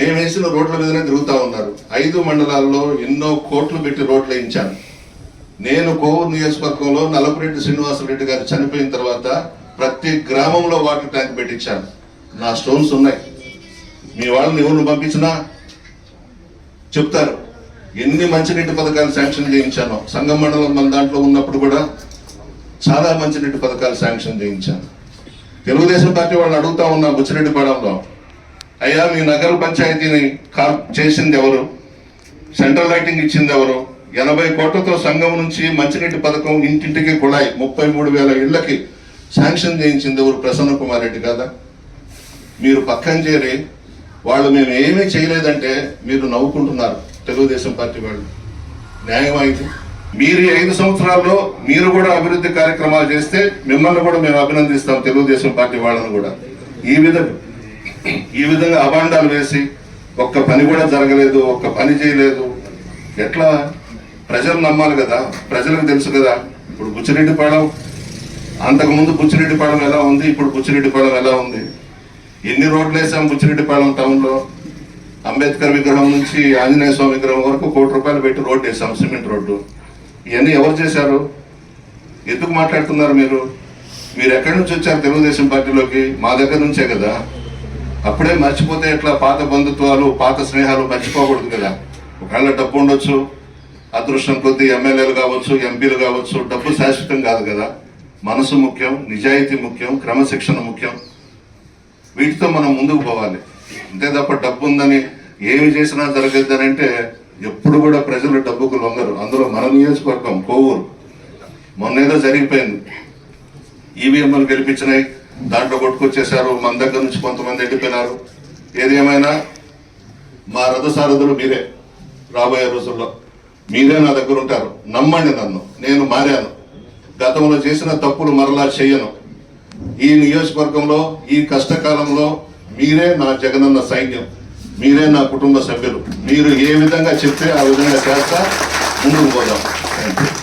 మేము వేసిన రోడ్ల మీదనే తిరుగుతూ ఉన్నారు. ఐదు మండలాల్లో ఎన్నో కోట్లు పెట్టి రోడ్లు వేయించాను నేను కోవూరు నియోజకవర్గంలో నలపరెడ్డి శ్రీనివాసరెడ్డి గారు చనిపోయిన తర్వాత ప్రతి గ్రామంలో వాటర్ ట్యాంక్ పెట్టించాను నా స్టోన్స్ ఉన్నాయి. మీ వాళ్ళని ఎవరిని పంపించినా చెప్తారు. ఎన్ని మంచినీటి పథకాలు శాంక్షన్ చేయించాను. సంగం మండలం మన దాంట్లో ఉన్నప్పుడు కూడా చాలా మంచినీటి పథకాలు శాంక్షన్ చేయించాను. తెలుగుదేశం పార్టీ వాళ్ళని అడుగుతా ఉన్నా బుచ్చిరెడ్డిపాడంలో అయ్యా మీ నగర పంచాయతీని కాల్ చేసింది ఎవరు సెంట్రల్ లైటింగ్ ఇచ్చింది ఎవరు ఎనభై కోట్లతో సంఘం నుంచి మంచినీటి పథకం ఇంటింటికి కుళాయి. ముప్పై మూడు వేల ఇళ్ళకి శాంక్షన్ చేయించింది ఎవరు ప్రసన్న కుమార్ రెడ్డి కదా? మీరు పక్కన చేరి వాళ్ళు మేము ఏమీ చేయలేదంటే మీరు నవ్వుకుంటున్నారు తెలుగుదేశం పార్టీ వాళ్ళు. న్యాయమైంది మీరు ఐదు సంవత్సరాల్లో మీరు కూడా అభివృద్ధి కార్యక్రమాలు చేస్తే మిమ్మల్ని కూడా మేము అభినందిస్తాం తెలుగుదేశం పార్టీ వాళ్ళని కూడా. ఈ విధంగా ఈ విధంగా అభాండాలు వేసి ఒక్క పని కూడా జరగలేదు ఒక్క పని చేయలేదు. ఎట్లా? ప్రజలు నమ్మాలి కదా. ప్రజలకు తెలుసు కదా. ఇప్పుడు బుచ్చిరెడ్డిపాళెం అంతకుముందు బుచ్చిరెడ్డిపాళెం ఎలా ఉంది? ఇప్పుడు బుచ్చిరెడ్డిపాళెం ఎలా ఉంది? ఎన్ని రోడ్లు వేసాం బుచ్చిరెడ్డిపాళెం టౌన్లో? అంబేద్కర్ విగ్రహం నుంచి ఆంజనేయ స్వామి విగ్రహం వరకు కోటి రూపాయలు పెట్టి రోడ్డు వేసాం సిమెంట్ రోడ్డు. ఇవన్నీ ఎవరు చేశారు? ఎందుకు మాట్లాడుతున్నారు మీరు? మీరు ఎక్కడి నుంచి వచ్చారు తెలుగుదేశం పార్టీలోకి? మా దగ్గర నుంచే కదా. అప్పుడే మర్చిపోతే ఎట్లా పాత బంధుత్వాలు పాత స్నేహాలు మర్చిపోకూడదు కదా? ఒకవేళ డబ్బు ఉండొచ్చు అదృష్టం కొద్ది ఎమ్మెల్యేలు కావచ్చు ఎంపీలు కావచ్చు డబ్బు శాశ్వతం కాదు కదా? మనసు ముఖ్యం నిజాయితీ ముఖ్యం క్రమశిక్షణ ముఖ్యం. వీటితో మనం ముందుకు పోవాలి. అంతే తప్ప డబ్బు ఉందని ఏమి చేసినా జరగద్దని అంటే ఎప్పుడు కూడా ప్రజలు డబ్బుకు లొంగరు. అందులో మన నియోజకవర్గం కోవూరు. మొన్నేదో జరిగిపోయింది. ఈవీఎంలు గెలిపించినాయి. దాంట్లో కొట్టుకొచ్చేసారు మన దగ్గర నుంచి కొంతమంది వెళ్ళిపోయినారు ఏది ఏమైనా మా రథసారథులు మీరే రాబోయే రోజుల్లో. మీరే నా దగ్గర ఉంటారు. నమ్మండి నన్ను. నేను మారాను. గతంలో చేసిన తప్పులు మరలా చేయను. ఈ నియోజకవర్గంలో ఈ కష్టకాలంలో మీరే నా జగనన్న సైన్యం. మీరే నా కుటుంబ సభ్యులు. మీరు ఏ విధంగా చెప్తే ఆ విధంగా చేస్తా ముందుకు పోదాం. Thank you